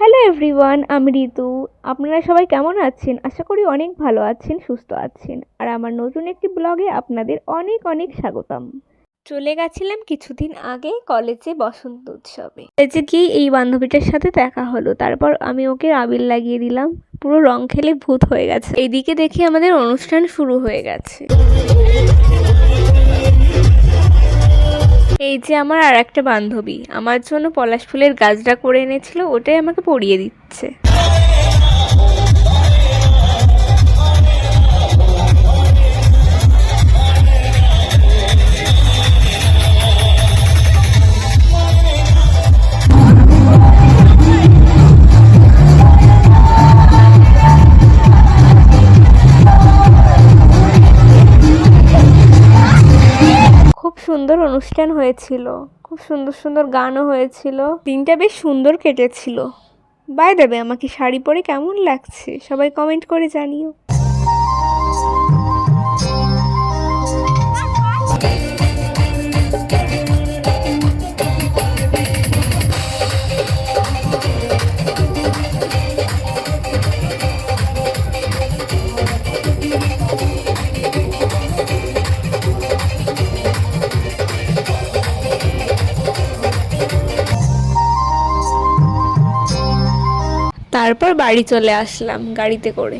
Hello everyone আমি ঋতু আপনারা সবাই কেমন আছেন? আশা করি অনেক ভালো আছেন, সুস্থ আছেন। আর আমার নতুন একটি ব্লগে আপনাদের অনেক অনেক স্বাগতম। চলে গেছিলাম কিছুদিন আগে কলেজে বসন্ত উৎসবে। কলেজে গিয়ে এই বান্ধবীটার সাথে দেখা হলো। তারপর আমি ওকে আবির লাগিয়ে দিলাম। পুরো রং খেলে ভূত হয়ে গেছে। এইদিকে দেখি আমাদের অনুষ্ঠান শুরু হয়ে গেছে। এই যে আমার আর একটা বান্ধবী, আমার জন্য পলাশ ফুলের গাছটা করে এনেছিল, ওটাই আমাকে পরিয়ে দিচ্ছে। খুব সুন্দর অনুষ্ঠান হয়েছিল। খুব সুন্দর সুন্দর গানও হয়েছিল। দিনটা বেশ সুন্দর কেটেছিল। বাই দেবে আমাকে শাড়ি পরে কেমন লাগছে? সবাই কমেন্ট করে জানিও। তারপর বাড়ি চলে আসলাম গাড়িতে করে।